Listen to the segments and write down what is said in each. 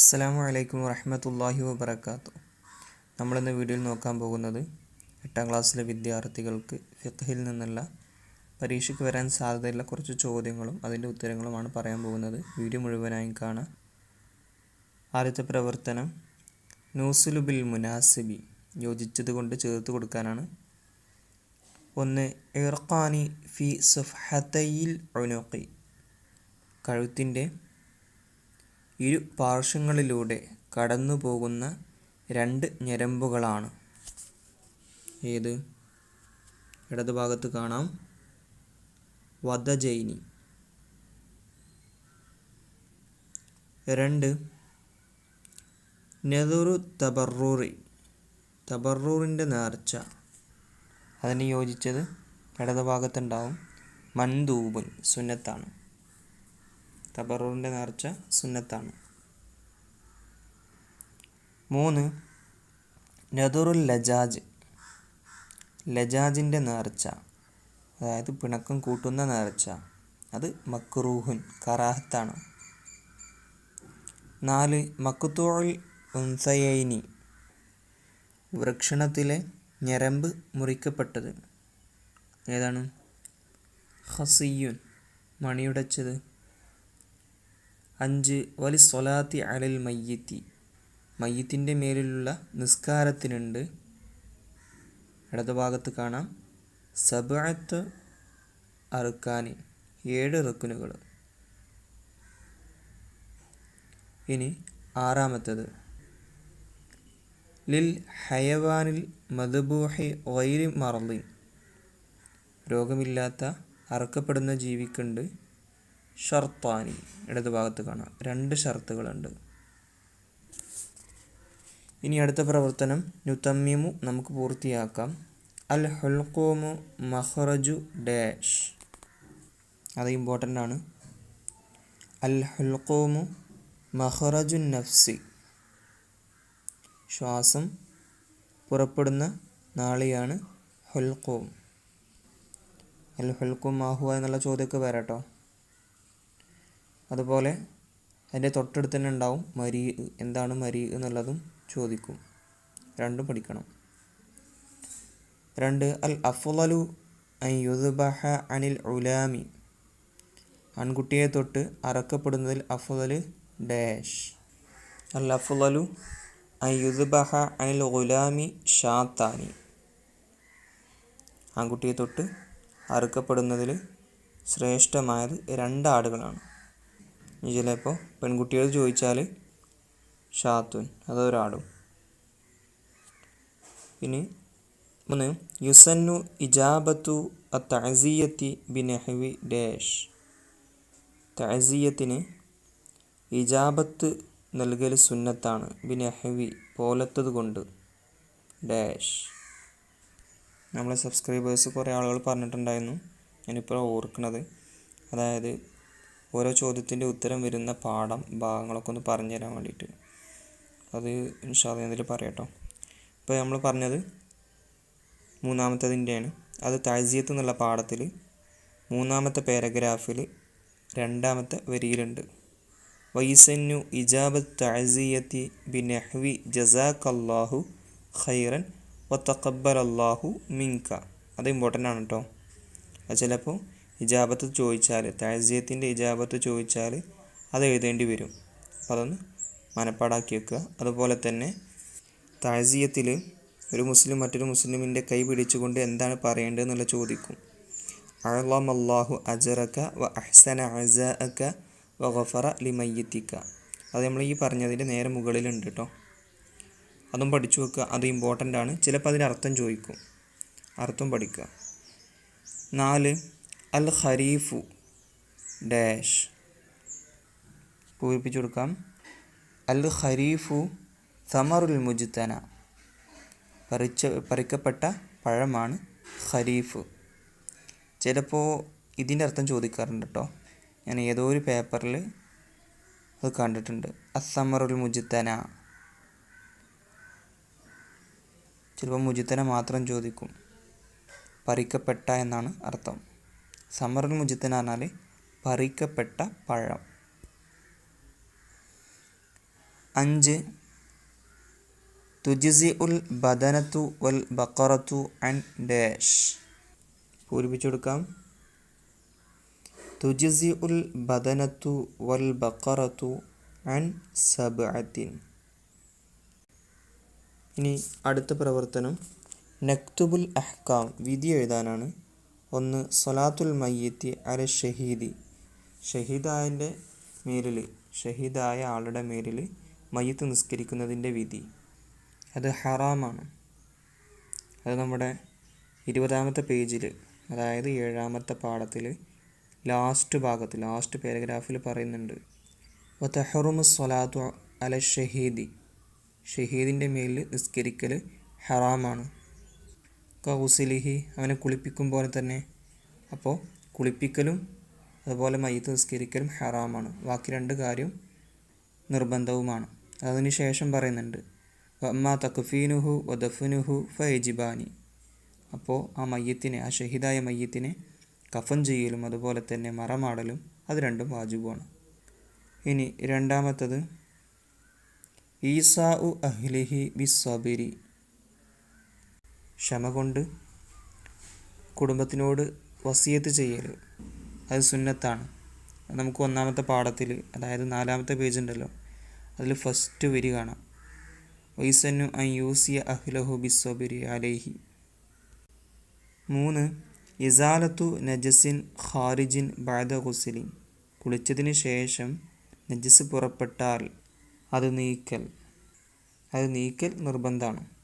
അസ്സലാമു വലൈക്കും വറഹമത്തല്ലാഹി വബർക്കാത്തു നമ്മളിന്ന് വീഡിയോയിൽ നോക്കാൻ പോകുന്നത് എട്ടാം ക്ലാസ്സിലെ വിദ്യാർത്ഥികൾക്ക് ഫിത്തഹിൽ നിന്നുള്ള പരീക്ഷയ്ക്ക് വരാൻ സാധ്യതയുള്ള കുറച്ച് ചോദ്യങ്ങളും അതിന്റെ ഉത്തരങ്ങളുമാണ് പറയാൻ പോകുന്നത്. വീഡിയോ മുഴുവനായും കാണാം. ആദ്യത്തെ പ്രവർത്തനം നൂസുലുബിൽ മുനാസിബി യോജിച്ചത് കൊണ്ട് ചേർത്ത് കൊടുക്കാനാണ്. ഒന്ന് ഇർഖാനി ഫി സുഫ്ഹത്തയിൽ ഒനോക്കി കഴുത്തിന്റെ ഇരു പാർശ്വങ്ങളിലൂടെ കടന്നു പോകുന്ന രണ്ട് ഞരമ്പുകളാണ്. ഏത്? ഇടതുഭാഗത്ത് കാണാം. വധജൈനി. രണ്ട്. നെതുറു തബറൂറി. തബറൂറിന്റെ നേർച്ച. അതിന് യോജിച്ചത് ഇടതുഭാഗത്തുണ്ടാവും മൻദൂബുൻ സുന്നത്താണ്. തബറൂറിന്റെ നേർച്ച സുന്നത്താണ്. മൂന്ന് നദുറുൽ ലജാജ്. ലജാജിന്റെ നേർച്ച അതായത് പിണക്കം കൂട്ടുന്ന നേർച്ച അത് മക്രൂഹുൻ കറാഹത്താണ്. നാല് മക്കുത്തോൾ ഉൻസയൈനി വൃക്ഷണത്തിലെ ഞരമ്പ് മുറിക്കപ്പെട്ടത്. ഏതാണ്? ഹസിയുൻ മണിയുടച്ചത്. അഞ്ച് വലി സ്വലാത്തി അലൽ മയ്യത്തി. മയ്യത്തിന്റെ മേലിലുള്ള നിസ്കാരത്തിനുണ്ട്. ഇടതുഭാഗത്ത് കാണാം. സബഅത്ത് അറുക്കാന് ഏഴ് റക്കുനുകൾ ഇനി ആറാമത്തത്. ലിൽ ഹയവാനിൽ മധുബൂഹി വൈരി മറലി രോഗമില്ലാത്ത അറക്കപ്പെടുന്ന ജീവിക്കുണ്ട്. ഷർത്താനി ഇടതുഭാഗത്ത് കാണാം. രണ്ട് ഷർത്തുകളുണ്ട്. ഇനി അടുത്ത പ്രവർത്തനം നുത്തമ്മിമു നമുക്ക് പൂർത്തിയാക്കാം. അൽ ഹുൽക്കോമു മഹ്റജു ഡാഷ്. അത് ഇമ്പോർട്ടന്റ് ആണ്. അൽ ഹുൽക്കോമു മഹ്റജു നഫ്സി. ശ്വാസം പുറപ്പെടുന്ന നാളിയാണ് ഹുൽക്കോം അൽ ഹുൽക്കോം മാഹുവ എന്നുള്ള ചോദ്യമൊക്കെ വരാട്ടോ. അതുപോലെ അതിന്റെ തൊട്ടടുത്ത് തന്നെ ഉണ്ടാവും മരി എന്താണ് മരി എന്നുള്ളതും ചോദിക്കും. രണ്ടും പഠിക്കണം. രണ്ട് അൽ അഫ്ലലു അൻ യുദ്ബഹ അനിൽ ഉലാമി. ആൺകുട്ടിയെ തൊട്ട് അറക്കപ്പെടുന്നതിൽ അഫ്ലൽ ഡാഷ്. അൽ അഫ്ലലു അൻ യുദ്ബഹ അനിൽ ഉലാമി ഷാത്താനി. ആൺകുട്ടിയെ തൊട്ട് അറുക്കപ്പെടുന്നതിൽ ശ്രേഷ്ഠമായത് രണ്ടാടുകളാണ്. ചിലപ്പോൾ പെൺകുട്ടിയോട് ചോദിച്ചാൽ ഷാത്തുൻ അതൊരാടും ഇനി മൂന്ന് യുസന്നു ഇജാബത്തു അ തഅസിയത്തി ബിനഹവി ഡേഷ്. തഴസീയത്തിന് ഇജാബത്ത് നൽകൽ സുന്നത്താണ് ബിനഹവി പോലത്തത് കൊണ്ട് ഡാഷ്. നമ്മളെ സബ്സ്ക്രൈബേഴ്സ് കുറേ ആളുകൾ പറഞ്ഞിട്ടുണ്ടായിരുന്നു ഞാനിപ്പോൾ ഓർക്കുന്നത്. അതായത് ഓരോ ചോദ്യത്തിന്റെ ഉത്തരം വരുന്ന പാഠം ഭാഗങ്ങളൊക്കെ ഒന്ന് പറഞ്ഞു തരാൻ വേണ്ടിയിട്ട്. അത് ഇൻഷാല്ല ഇതിൽ പറയാട്ടോ. ഇപ്പോൾ നമ്മൾ പറഞ്ഞത് മൂന്നാമത്തതിന്റെയാണ് അത് താഴ്സിയത്ത് എന്നുള്ള പാഠത്തിൽ മൂന്നാമത്തെ പാരഗ്രാഫിൽ രണ്ടാമത്തെ വരിയിലുണ്ട്. വൈസന്നു ഇജാബത്ത് താഴ്സിയത്തി ബിനഹ്വി ജസാഖ് അള്ളാഹു ഖൈറൻ വത്തക്കബൽ അള്ളാഹു മിങ്ക അത് ഇമ്പോർട്ടന്റ് ആണ് കേട്ടോ അത് ചിലപ്പോൾ ഇജാബത്ത് ചോദിച്ചാൽ താഴ്ചയത്തിന്റെ ഇജാബത്ത് ചോദിച്ചാൽ അത് എഴുതേണ്ടി വരും. അപ്പോൾ അതൊന്ന് മനപ്പാടാക്കി വെക്കുക. അതുപോലെ തന്നെ താഴ്ചയത്തിൽ ഒരു മുസ്ലിം മറ്റൊരു മുസ്ലിമിന്റെ കൈ പിടിച്ചുകൊണ്ട് എന്താണ് പറയേണ്ടതെന്നുള്ള ചോദിക്കും. അള്ളാഹു അജറക്ക വ അഹ്സന അസഅക്ക വ ഗഫറ ലിമയ്യത്തിക്ക അത് നമ്മൾ ഈ പറഞ്ഞതിന്റെ നേരെ മുകളിലുണ്ട് കേട്ടോ അതും പഠിച്ചു വെക്കുക. അത് ഇമ്പോർട്ടന്റ് ആണ്. ചിലപ്പോൾ അതിന് അർത്ഥം ചോദിക്കും. അർത്ഥം പഠിക്കുക. നാല് അൽ ഖരീഫു ഡാഷ്. പൂരിപ്പിച്ചു കൊടുക്കാം. അൽ ഖരീഫു സമറുൽ മുജ്തന. പറിച്ച പറിക്കപ്പെട്ട പഴമാണ് ഖരീഫ്. ചിലപ്പോൾ ഇതിന്റെ അർത്ഥം ചോദിക്കാറുണ്ട് കേട്ടോ. ഞാൻ ഏതോ ഒരു പേപ്പറിൽ അത് കണ്ടിട്ടുണ്ട്. അസമറുൽ മുജ്തന. ചിലപ്പോൾ മുജിത്തന മാത്രം ചോദിക്കും. പറിക്കപ്പെട്ട എന്നാണ് അർത്ഥം. സമറുൽ മുജിത്തിന് പറഞ്ഞാൽ പറിക്കപ്പെട്ട പഴം. അഞ്ച്. തുജിസി ഉൽ ബദനത്തു വൽ ബക്കറത്തു ആൻഡ് ഡാഷ്. പൂരിപ്പിച്ചു കൊടുക്കാം തുജിസി ഉൽ ബദനത്തു വൽ ബക്കറത്തു ആൻഡ് സബഅത്തിൻ. ഇനി അടുത്ത പ്രവർത്തനം. നക്തുബുൽ അഹ്കാം വിധി എഴുതാനാണ്. ഒന്ന് സൊലാത്തുൽ മയ്യത്തി അല ഷഹീദി. ഷഹീദായന്റെ മേലിൽ ഷഹീദായ ആളുടെ മേലിൽ മയ്യത്ത് നിസ്കരിക്കുന്നതിന്റെ വിധി. അത് ഹറാമാണ്. അത് നമ്മുടെ ഇരുപതാമത്തെ പേജിൽ അതായത് ഏഴാമത്തെ പാഠത്തിൽ ലാസ്റ്റ് ഭാഗത്ത് ലാസ്റ്റ് പാരഗ്രാഫിൽ പറയുന്നുണ്ട്. വത്തഹറുമു സ്വലാത്തു അല ഷഹീദി. ഷഹീദിന്റെ മേലിൽ നിസ്കരിക്കൽ ഹറാമാണ്. കൗസിലിഹി അവനെ കുളിപ്പിക്കും പോലെ തന്നെ. അപ്പോൾ കുളിപ്പിക്കലും അതുപോലെ മയ്യത്ത് നിസ്കരിക്കലും ഹറാമാണ്. ബാക്കി രണ്ട് കാര്യം നിർബന്ധവുമാണ്. അതിന് ശേഷം പറയുന്നുണ്ട് അമ്മ തക്ഫീനുഹു വദഫുനുഹു ഫൈജിബാനി. അപ്പോൾ ആ മയ്യത്തിനെ ആ ഷഹീദായ മയ്യത്തിനെ കഫൻ ചെയ്യലും അതുപോലെ തന്നെ മറമാടലും അത് രണ്ടും വാജിബുമാണ് ഇനി രണ്ടാമത്തത് ഈസാ ഉ അഹ്ലിഹി ബിസ്വബിരി ക്ഷമ കൊണ്ട് കുടുംബത്തിനോട് വസിയത്ത് ചെയ്യൽ അത് സുന്നത്താണ്. നമുക്ക് ഒന്നാമത്തെ പാഠത്തിൽ അതായത് നാലാമത്തെ പേജ് ഉണ്ടല്ലോ അതിൽ ഫസ്റ്റ് വരി കാണാം. വൈസന്നു അൻ യൂസിയ അഹ്ലഹു ബിസ്വബിരി അലേഹി. മൂന്ന് ഇസാലത്തു നജസിൻ ഖാരിജിൻ ബാദ ഹുസലിൻ കുളിച്ചതിന് ശേഷം നജസ് പുറപ്പെട്ടാൽ അത് നീക്കൽ. അത് നീക്കൽ നിർബന്ധമാണ്.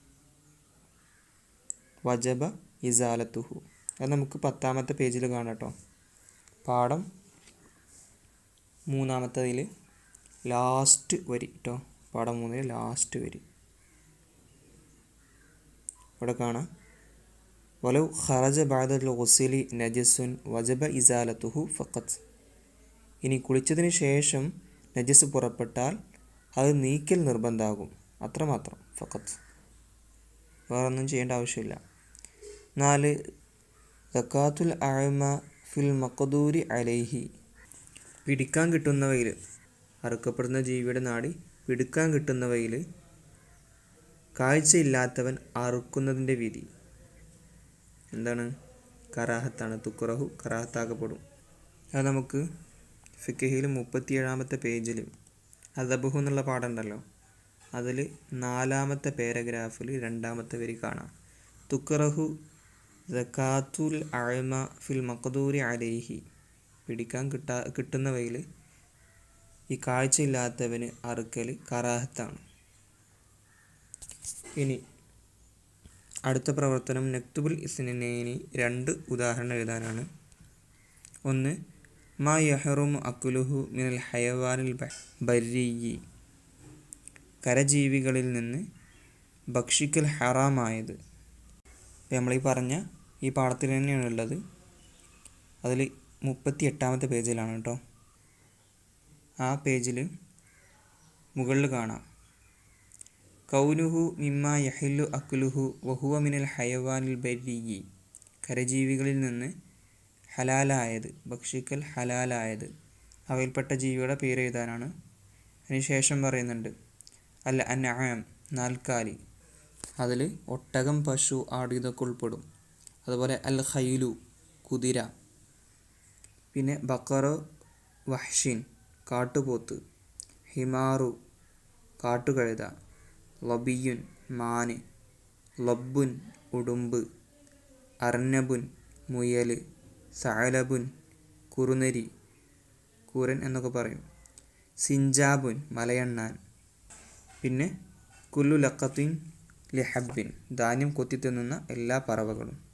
വജബ ഇസാലത്തുഹു. അത് നമുക്ക് പത്താമത്തെ പേജിൽ കാണാം കേട്ടോ. പാഠം മൂന്നാമത്തതിൽ ലാസ്റ്റ് വരി കേട്ടോ. പാഠം മൂന്നിൽ ലാസ്റ്റ് വരി. ഇവിടെ കാണാം. വലൗ ഖറജ ബാദൽ ഗുസിലി നജസുൻ വജബ ഇസാലത്തുഹു ഫഖത്. ഇനി കുളിച്ചതിന് ശേഷം നജസ് പുറപ്പെട്ടാൽ അത് നീക്കൽ നിർബന്ധമാകും അത്രമാത്രം ഫക്കത്ത് വേറൊന്നും ചെയ്യേണ്ട ആവശ്യമില്ല. നാല് സക്കാത്തുൽ അഴമ ഫിൽ മക്കദൂരി അലൈഹി. പിടിക്കാൻ കിട്ടുന്നവയിൽ അറുക്കപ്പെടുന്ന ജീവിയുടെ നാടി പിടിക്കാൻ കിട്ടുന്നവയിൽ കാഴ്ചയില്ലാത്തവൻ അറുക്കുന്നതിന്റെ വിധി. എന്താണ്? കറാഹത്താണ്. തുക്കുറഹു കറാഹത്താക്കപ്പെടും. അത് നമുക്ക് ഫിക്കഹിയിൽ മുപ്പത്തിയേഴാമത്തെ പേജിൽ അദബുഹു എന്നുള്ള പാഠമുണ്ടല്ലോ അതിൽ നാലാമത്തെ പാരഗ്രാഫിൽ രണ്ടാമത്തെ വരി കാണാം. തുക്കറഹു സക്കാത്തുൽ അഴമ ഫിൽ മക്കദൂരി അലൈഹി. പിടിക്കാൻ കിട്ടാ കിട്ടുന്നവയിൽ ഈ കാഴ്ചയില്ലാത്തവന് അറുക്കൽ കറാഹത്താണ്. ഇനി അടുത്ത പ്രവർത്തനം നക്തുബുൽ ഇസ്നൈനി രണ്ട് ഉദാഹരണം എഴുതാനാണ്. ഒന്ന് മാ യഹറും അക്കുലുഹു മിനൽ ഹയവാനിൽ ബരീയി. കരജീവികളിൽ നിന്ന് ഭക്ഷിക്കൽ ഹറാമായത്. നമ്മൾ ഈ പറഞ്ഞ ഈ പാഠത്തിൽ തന്നെയാണ് ഉള്ളത് അതിൽ മുപ്പത്തി എട്ടാമത്തെ പേജിലാണ് കേട്ടോ. ആ പേജിൽ മുകളിൽ കാണാം. കൗനുഹു മിമ്മ യഹില്ലു അക്കുലുഹു വഹുവ മിനൽ ഹയവാനിൽ ബരിയി. കരജീവികളിൽ നിന്ന് ഹലാലായത് ഭക്ഷിക്കൽ ഹലാലായത്. അവയിൽപ്പെട്ട ജീവിയുടെ പേര് എഴുതാനാണ്. അതിനുശേഷം പറയുന്നുണ്ട് അല്ല അന്നാം നാൽക്കാലി. അതിൽ ഒട്ടകം പശു ആട് ഇതൊക്കെ ഉൾപ്പെടും അതുപോലെ അൽ ഖൈലു കുതിര പിന്നെ ബക്കറു വഹ്ഷിൻ കാട്ടുപോത്ത് ഹിമാറു കാട്ടുകഴുത ലബിയുൻ മാന് ലബ്ബുൻ ഉടുമ്പ് അർനബുൻ മുയൽ സഅലബുൻ കുറുനരി കൂരൻ എന്നൊക്കെ പറയും. സിഞ്ചാബുൻ മലയണ്ണാൻ. പിന്നെ കുല്ലു ലക്കത്തിൻ ലിഹബിൻ ധാന്യം കൊത്തിത്തിന്നുന്ന എല്ലാ പറവകളും.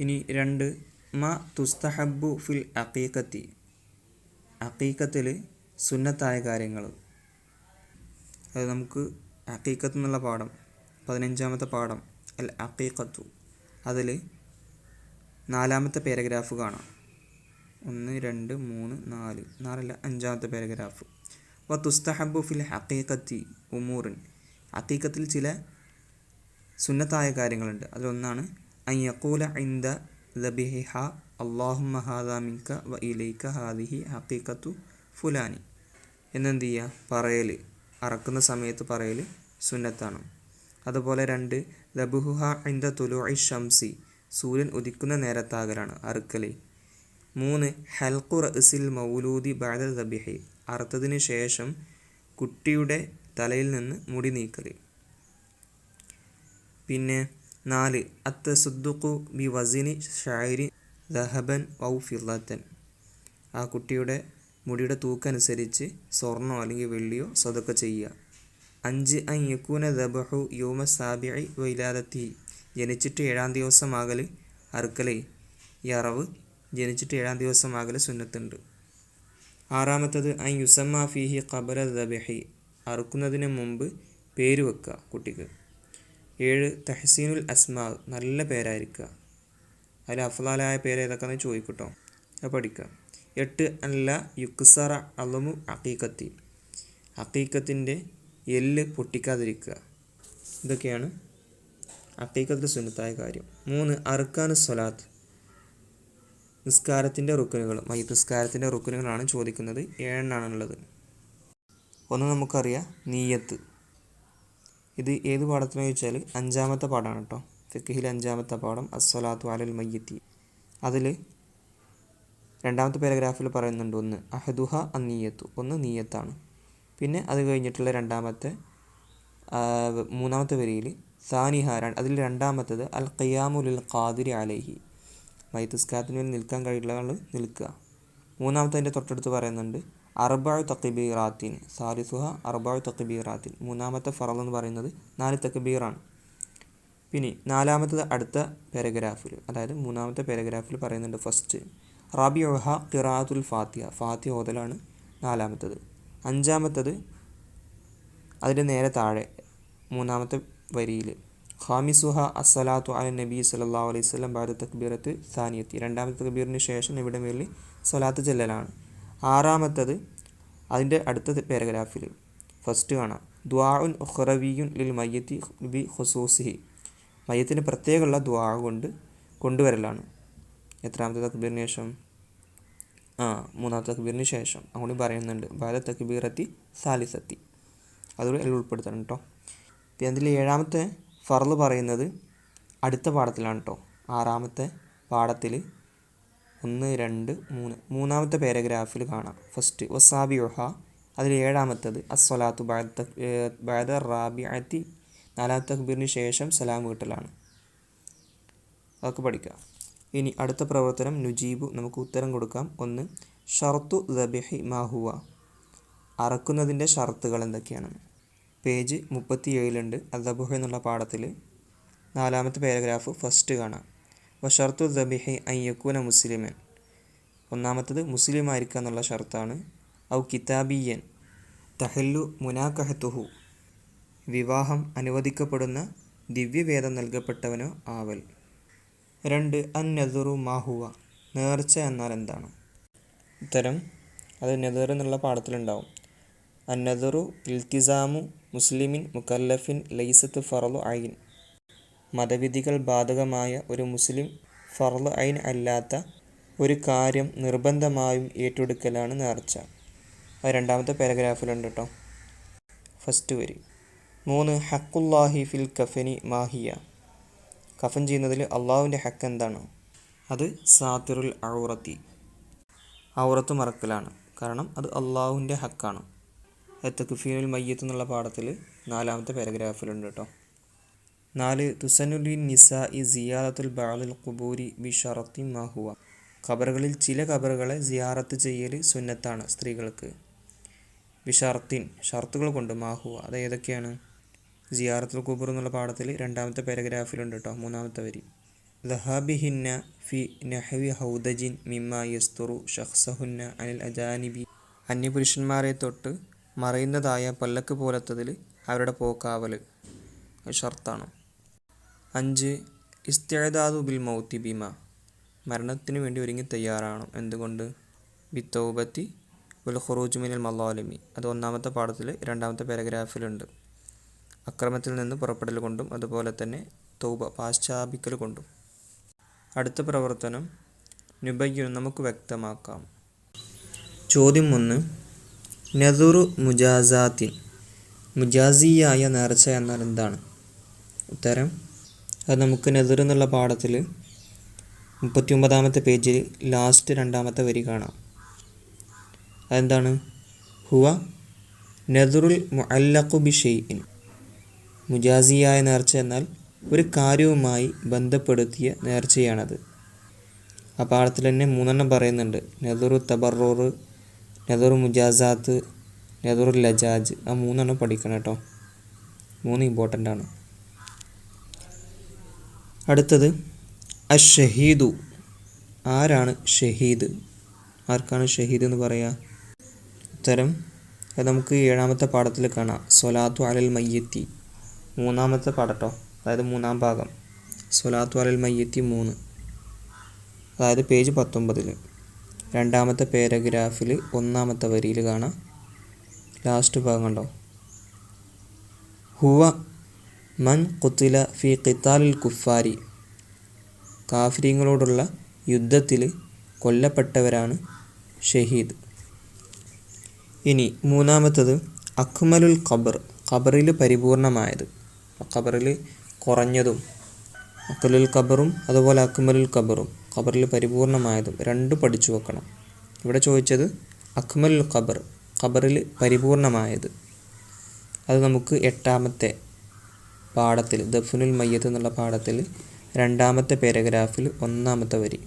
ഇനി രണ്ട്. മ തുസ്തഹബു ഫിൽ അക്കീക്കത്തി അക്കീക്കത്തിൽ സുന്നത്തായ കാര്യങ്ങൾ. അത് നമുക്ക് അക്കീക്കത്ത് എന്നുള്ള പാഠം പതിനഞ്ചാമത്തെ പാഠം അൽ അക്കീക്കത്തു അതിൽ നാലാമത്തെ പാരഗ്രാഫ് കാണാം. ഒന്ന് രണ്ട് മൂന്ന് നാല്. നാലല്ല അഞ്ചാമത്തെ പാരഗ്രാഫ് വ തുസ്തഹബു ഫിൽ ഹക്കീക്കത്തി ഉമൂറിൻ. ഹക്കീക്കത്തിൽ ചില സുന്നത്തായ കാര്യങ്ങളുണ്ട്. അതിലൊന്നാണ് അയ്യക്കൂല ഇന്ദ ദബിഹ അള്ളാഹുമ്മ ഹാദാ മിങ്ക വ ഇലൈക്ക ഹാദിഹി ഹക്കീക്കത്തു ഫുലാനി എന്നെന്ത് ചെയ്യുക പറയൽ അറക്കുന്ന സമയത്ത് പറയൽ സുന്നത്താണ്. അതുപോലെ രണ്ട് ലബുഹുഹ ഇന്ദ തുലുഇ ഷംസി. സൂര്യൻ ഉദിക്കുന്ന നേരത്താകലാണ് അറുക്കൽ മൂന്ന് ഹൽഖു റസിൽ മൗലൂദി ബാദ ദബിഹി. അറുത്തതിന് ശേഷം കുട്ടിയുടെ തലയിൽ നിന്ന് മുടി നീക്കൽ പിന്നെ നാല് അത്തസുദ്ദുഖു ബി വസിനി ഷായിരി ദഹബൻ ഔ ആ കുട്ടിയുടെ മുടിയുടെ തൂക്കനുസരിച്ച് സ്വർണോ അല്ലെങ്കിൽ വെള്ളിയോ സ്വതൊക്കെ ചെയ്യുക. അഞ്ച് അൻ യക്കൂന ദബഹു യോമ സാബിഐ വൈലാദത്തി. ജനിച്ചിട്ട് ഏഴാം ദിവസമാകൽ അറുക്കലേ ഈ അറവ് ജനിച്ചിട്ട് ഏഴാം ദിവസമാകൽ സുന്നത്തുണ്ട്. ആറാമത്തത് അൻ യുസമ്മ ഫീഹി ഖബല ദബഹി. അറുക്കുന്നതിന് മുമ്പ് പേര് വെക്കുക കുട്ടിക്ക്. ഏഴ് തഹസീനുൽ അസ്മാ നല്ല പേരായിരിക്കുക. അതിൽ അഫ്ലാലായ പേര് ഏതൊക്കെയെന്ന് ചോദിക്കട്ടോ. അത് പഠിക്കുക. എട്ട് അല്ല യുക്സറ അളമു അക്കീക്കത്തി അക്കീക്കത്തിന്റെ എല്ല് പൊട്ടിക്കാതിരിക്കുക. ഇതൊക്കെയാണ് അക്കീക്കത്തിൽ സുന്നത്തായ കാര്യം. മൂന്ന് അർക്കാനു സ്വലാത്ത്. നിസ്കാരത്തിന്റെ റുക്കനുകൾ മൈ നിസ്കാരത്തിന്റെ റുക്കനുകളാണ് ചോദിക്കുന്നത്. ഏഴെണ്ണാണുള്ളത്. ഒന്ന് നമുക്കറിയാം. നീയത്ത്. ഇത് ഏത് പാഠത്തിനു ചോദിച്ചാൽ അഞ്ചാമത്തെ പാഠമാണ് കേട്ടോ ഫിക്കഹിലെ അഞ്ചാമത്തെ പാഠം അസ്വലാത്തു അലൽ മയ്യത്തി. അതിൽ രണ്ടാമത്തെ പാരഗ്രാഫിൽ പറയുന്നുണ്ട് ഒന്ന് അഹദുഹ അന്നീയത്തു ഒന്ന് നീയത്താണ്. പിന്നെ അത് കഴിഞ്ഞിട്ടുള്ള രണ്ടാമത്തെ മൂന്നാമത്തെ വരിയിൽ സാനിഹ അതിൽ രണ്ടാമത്തത് അൽ ഖിയാമുലിൽ ഖാദിരി അലൈഹി. മൈത്തുസ്കാത്തിന് വേണ്ടി നിൽക്കാൻ കഴിയുള്ള നിൽക്കുക. മൂന്നാമത്തെ അതിന്റെ തൊട്ടടുത്ത് പറയുന്നുണ്ട് അർബാഴ് തക്കിബീറാത്തിൻ സാലിസുഹ അർബാഴ് തക്കിബീറാത്തിൻ മൂന്നാമത്തെ ഫറൽ എന്ന് പറയുന്നത് നാല് തക്കിബീറാണ് പിന്നെ നാലാമത്തത് അടുത്ത പാരഗ്രാഫിൽ അതായത് മൂന്നാമത്തെ പാരഗ്രാഫിൽ പറയുന്നുണ്ട് ഫസ്റ്റ്. റാബിയുഹ ഖിറാത്തുൽ ഫാത്തിഹ ഫാത്തിഹ ഓതലാണ് നാലാമത്തത്. അഞ്ചാമത്തത് അതിന്റെ നേരെ താഴെ മൂന്നാമത്തെ വരിയിൽ ഖാമിസുഹ അസ്സലാത്തു അല നബി സല്ലാ അലൈഹി സ്വലം ബാദ തക്ബീറത്ത് സാനിയത്തി. രണ്ടാമത്തെ തക്ബീറിന് ശേഷം ഇവിടെ മേലിൽ സ്വലാത്ത് ചെല്ലലാണ്. ആറാമത്തത് അതിന്റെ അടുത്ത പാരഗ്രാഫിൽ. ഫസ്റ്റ് കാണാം. ദ്വാഉൻ ഉഹ്റവിയുൻ ലിൽ മയ്യത്തി ബി ഹുസൂസിഹി മയ്യത്തിന് പ്രത്യേകമുള്ള ദ്വാ കൊണ്ട് കൊണ്ടുവരലാണ്. എത്രാമത്തെ തക്ബീറിന് ശേഷം? ആ മൂന്നാമത്തെ തക്ബീറിന് ശേഷം. അങ്ങോട്ട് പറയുന്നുണ്ട്. ബാല തക്ബീറത്തി സാലിസത്തി. അതുകൂടി അതിൽ ഉൾപ്പെടുത്തണം കേട്ടോ പിന്നെ അതിൽ ഏഴാമത്തെ ഫറൽ പറയുന്നത് അടുത്ത പാഠത്തിലാണ് കേട്ടോ ആറാമത്തെ പാഠത്തിൽ ഒന്ന് രണ്ട് മൂന്ന്. മൂന്നാമത്തെ പാരഗ്രാഫിൽ കാണാം. ഫസ്റ്റ് വസാബി ഒഹ അതിൽ ഏഴാമത്തത് അസ്വലാത്തു ബാദ ബാദ റാബിഅത്തി നാലാമത്തെ തക്ബീറിന് ശേഷം സലാം വീട്ടലാണ്. അതൊക്കെ പഠിക്കാം. ഇനി അടുത്ത പ്രവർത്തനം നുജീബു നമുക്ക് ഉത്തരം കൊടുക്കാം. ഒന്ന് ഷർത്തു ദബിഹി മാഹുവ അറക്കുന്നതിന്റെ ഷർത്തുകൾ എന്തൊക്കെയാണ്? പേജ് മുപ്പത്തി ഏഴിലുണ്ട് അദബുഹ എന്നുള്ള പാഠത്തിൽ. നാലാമത്തെ പാരഗ്രാഫ് ഫസ്റ്റ് കാണാം. വഷർത്തു ദബിഹി അയ്യക്കൂന മുസ്ലിമൻ. ഒന്നാമത്തത് മുസ്ലിം ആയിരിക്കുക എന്നുള്ള ഷർത്താണ്. ഔ കിതാബിയൻ തഹല്ലു മുനാക്കഹത്തുഹു വിവാഹം അനുവദിക്കപ്പെടുന്ന ദിവ്യവേദം നൽകപ്പെട്ടവനോ ആവൽ. രണ്ട് അൻ മാഹുവ നേർച്ച എന്നാൽ എന്താണ്? ഉത്തരം അത് നെതർ എന്നുള്ള പാഠത്തിലുണ്ടാവും. അന്നദറു ഇൽത്തിസാമു മുസ്ലിമിൻ മുക്കല്ലഫിൻ ലൈസത്ത് ഫറലു ഐൻ മതവിധികൾ ബാധകമായ ഒരു മുസ്ലിം ഫർൾ ഐൻ അല്ലാത്ത ഒരു കാര്യം നിർബന്ധമായും ഏറ്റെടുക്കലാണ് നേർച്ച. അത് രണ്ടാമത്തെ പാരഗ്രാഫിലുണ്ട് കേട്ടോ ഫസ്റ്റ് വരി. മൂന്ന് ഹക്കുല്ലാഹി ഫിൽ കഫനി മാഹിയ. കഫൻ ചെയ്യുന്നതിൽ അള്ളാഹുവിന്റെ ഹക്ക് എന്താണ്? അത് സാത്തിറുൽ ഔറത്തി. ഔറത്ത് മറക്കലാണ്. കാരണം അത് അള്ളാഹുവിന്റെ ഹക്കാണ്. എത്തക്കുഫീനുൽ മയ്യത്ത് എന്നുള്ള പാഠത്തിൽ നാലാമത്തെ പാരഗ്രാഫിലുണ്ട് കേട്ടോ നാല് തുസനുലി നിസ ഇ സിയാറത്തുൽ ബാലുൽ കുബൂരി ബി ഷറത്തി മാഹുവ ഖബറുകളിൽ ചില ഖബറുകളെ സിയാറത്ത് ചെയ്യൽ സുന്നത്താണ് സ്ത്രീകൾക്ക്. ബിഷർത്തിൻ ഷർത്തുകൾ കൊണ്ട് മാഹുവ അത് ഏതൊക്കെയാണ്? സിയാറത്തുൽ ഖുബൂർ എന്നുള്ള പാഠത്തിൽ രണ്ടാമത്തെ പാരഗ്രാഫിലുണ്ട് കേട്ടോ മൂന്നാമത്തെ വരി. ലഹാബിഹിന്ന ഫി നഹവി ഹൗദജിൻ മിമ്മ യസ്തുറു ഷഹ്സഹുന്ന അനിൽ അജാനിബി. അന്യപുരുഷന്മാരെ തൊട്ട് മറയുന്നതായ പല്ലക്ക് പോലത്തതിൽ അവരുടെ പോക്കാവൽ ഷർത്താണ്? അഞ്ച് ഇസ്തേദാദു ബിൽ മൗത്തി ബിമ. മരണത്തിന് വേണ്ടി ഒരുങ്ങി തയ്യാറാണ്. എന്തുകൊണ്ട്? ബി തൗബത്തി ഉൽ ഖുറൂജ് മിനൽ മല്ലാലിമി അത് ഒന്നാമത്തെ പാഠത്തിൽ രണ്ടാമത്തെ പാരഗ്രാഫിലുണ്ട്. അക്രമത്തിൽ നിന്ന് പുറപ്പെടൽ കൊണ്ടും അതുപോലെ തന്നെ തൗബ പാശ്ചാപിക്കൽ കൊണ്ടും. അടുത്ത പ്രവർത്തനം നുബയ്യു നമുക്ക് വ്യക്തമാക്കാം. ചോദ്യം ഒന്ന്. നദുറു മുജാസാത്തിൻ. മുജാസിയായ നേർച്ച എന്നാൽ എന്താണ്? ഉത്തരം അത് നമുക്ക് നെതിർ എന്നുള്ള പാഠത്തിൽ മുപ്പത്തി ഒമ്പതാമത്തെ പേജിൽ ലാസ്റ്റ് രണ്ടാമത്തെ വരി കാണാം. അതെന്താണ്? ഹുവ നെതുറുൽ മുഅല്ലഖു ബി ഷെയ്ഇൻ മുജാസിയായ നേർച്ച എന്നാൽ ഒരു കാര്യവുമായി ബന്ധപ്പെടുത്തിയ നേർച്ചയാണത്. ആ പാഠത്തിൽ തന്നെ മൂന്നെണ്ണം പറയുന്നുണ്ട്. നെതുറു തബറൂർ നെതുറു മുജാസാത്ത് നെതുറു ലജാജ് ആ മൂന്നെണ്ണം പഠിക്കണം കേട്ടോ. മൂന്ന് ഇമ്പോർട്ടന്റ് ആണ്. അടുത്തത് അഷഹീദു. ആരാണ് ഷഹീദ്? ആർക്കാണ് ഷഹീദ് എന്ന് പറയുക ഉത്തരം അത് നമുക്ക് ഏഴാമത്തെ പാഠത്തിൽ കാണാം. സൊലാത്തു അലൽ മയ്യത്തി. മൂന്നാമത്തെ പാഠട്ടോ? അതായത് മൂന്നാം ഭാഗം. സൊലാത്തു അലൽ മയ്യത്തി മൂന്ന്. അതായത് പേജ് പത്തൊമ്പതിൽ രണ്ടാമത്തെ പാരഗ്രാഫിൽ ഒന്നാമത്തെ വരിയിൽ കാണാം. ലാസ്റ്റ് ഭാഗം കണ്ടോ? ഹുവ മൻ കുത്തില ഫി ഖിത്താലിൽ കുഫാരി. കാഫിരിങ്ങളോടുള്ള യുദ്ധത്തിൽ കൊല്ലപ്പെട്ടവരാണ് ഷഹീദ്. ഇനി മൂന്നാമത്തത് അക്മലുൽ ഖബർ. ഖബറിൽ പരിപൂർണമായത്. ഖബറിൽ കുറഞ്ഞതും അക്കലുൽ ഖബറും അതുപോലെ അക്മലുൽ ഖബറും ഖബറിൽ പരിപൂർണമായതും രണ്ടും പഠിച്ചു വെക്കണം. ഇവിടെ ചോദിച്ചത് അക്മലുൽ ഖബർ. ഖബറിൽ പരിപൂർണമായത്. അത് നമുക്ക് എട്ടാമത്തെ പാഠത്തിൽ ദഫുനുൽ മയ്യത്ത് എന്നുള്ള പാഠത്തിൽ രണ്ടാമത്തെ പാരഗ്രാഫിൽ ഒന്നാമത്തെ വരി.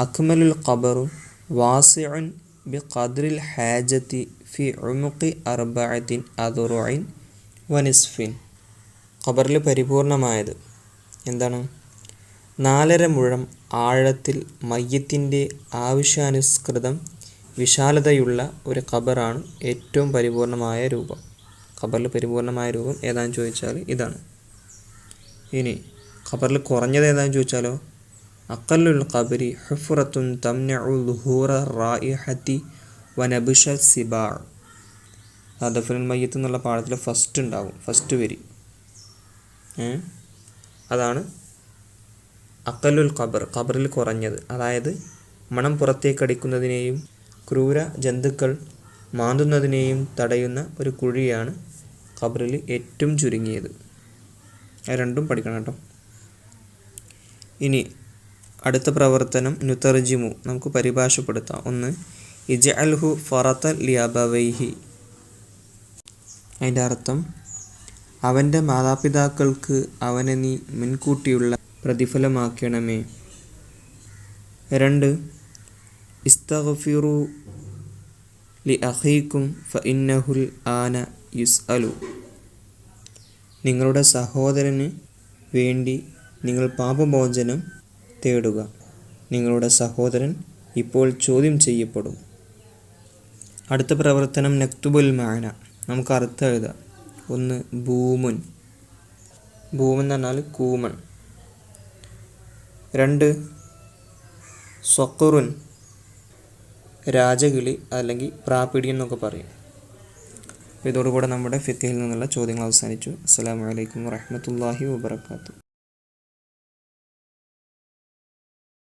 അക്മലുൽ ഖബറു വാസിഉൻ ബി ഖദ്രിൽ ഹാജത്തി ഫി ഉമുഖി അർബഅത്തിൻ അതുറുഇൻ വനിസ്ഫിൻ ഖബറിൽ പരിപൂർണമായത് എന്താണ്? നാലര മുഴം ആഴത്തിൽ മയ്യത്തിന്റെ ആവശ്യാനുസൃതം വിശാലതയുള്ള ഒരു ഖബറാണ് ഏറ്റവും പരിപൂർണമായ രൂപം. ഖബറിൽ പരിപൂർണമായ രൂപം ഏതാണെന്ന് ചോദിച്ചാൽ ഇതാണ്. ഇനി ഖബറിൽ കുറഞ്ഞത് ഏതാണെന്ന് ചോദിച്ചാലോ? അക്കല്ലുൽ ഖബരി ഹുഫുറത്തുൻ തംനഉ ലുഹൂറ റായിഹത്തി വനബിഷ സിബാ. അദഫുൽ മയ്യത്ത് എന്നുള്ള പാഠത്തിൽ ഫസ്റ്റ് ഉണ്ടാകും ഫസ്റ്റ് വരി. അതാണ് അക്കല്ലുൽ ഖബർ ഖബറിൽ കുറഞ്ഞത്. അതായത് മണം പുറത്തേക്കടിക്കുന്നതിനെയും ക്രൂര ജന്തുക്കൾ മാന്തുന്നതിനെയും തടയുന്ന ഒരു കുഴിയാണ് ഖബറിൽ ഏറ്റവും ചുരുങ്ങിയത്. രണ്ടും പഠിക്കണം കേട്ടോ. ഇനി അടുത്ത പ്രവർത്തനം നുതർജിമു നമുക്ക് പരിഭാഷപ്പെടുത്താം. ഒന്ന് ഇജ അൽഹു ഫറത്ത ലിയാബവൈഹി. അതിന്റെ അർത്ഥം അവന്റെ മാതാപിതാക്കൾക്ക് അവനെ നീ മുൻകൂട്ടിയുള്ള പ്രതിഫലമാക്കണമേ. രണ്ട് ഇസ്തഗ്ഫിറു ലി ആന യുസ് അലു നിങ്ങളുടെ സഹോദരന് വേണ്ടി നിങ്ങൾ പാപമോചനം തേടുക. നിങ്ങളുടെ സഹോദരൻ ഇപ്പോൾ ചോദ്യം ചെയ്യപ്പെടും. അടുത്ത പ്രവർത്തനം നക്തുബുൽ മാന. നമുക്ക് അർത്ഥം എഴുതാം. ഒന്ന് ഭൂമുൻ. എന്ന് പറഞ്ഞാൽ കൂമൺ രണ്ട് സ്വക്കുറുൻ രാജകിളി അല്ലെങ്കിൽ പ്രാപിടി എന്നൊക്കെ പറയും. ഇതോടുകൂടെ നമ്മുടെ ഫിത്തിയിൽ നിന്നുള്ള ചോദ്യങ്ങൾ അവസാനിച്ചു. അസ്സാം വലൈക്കും വാഹമത്തല്ലാഹി വാബർക്കാത്തു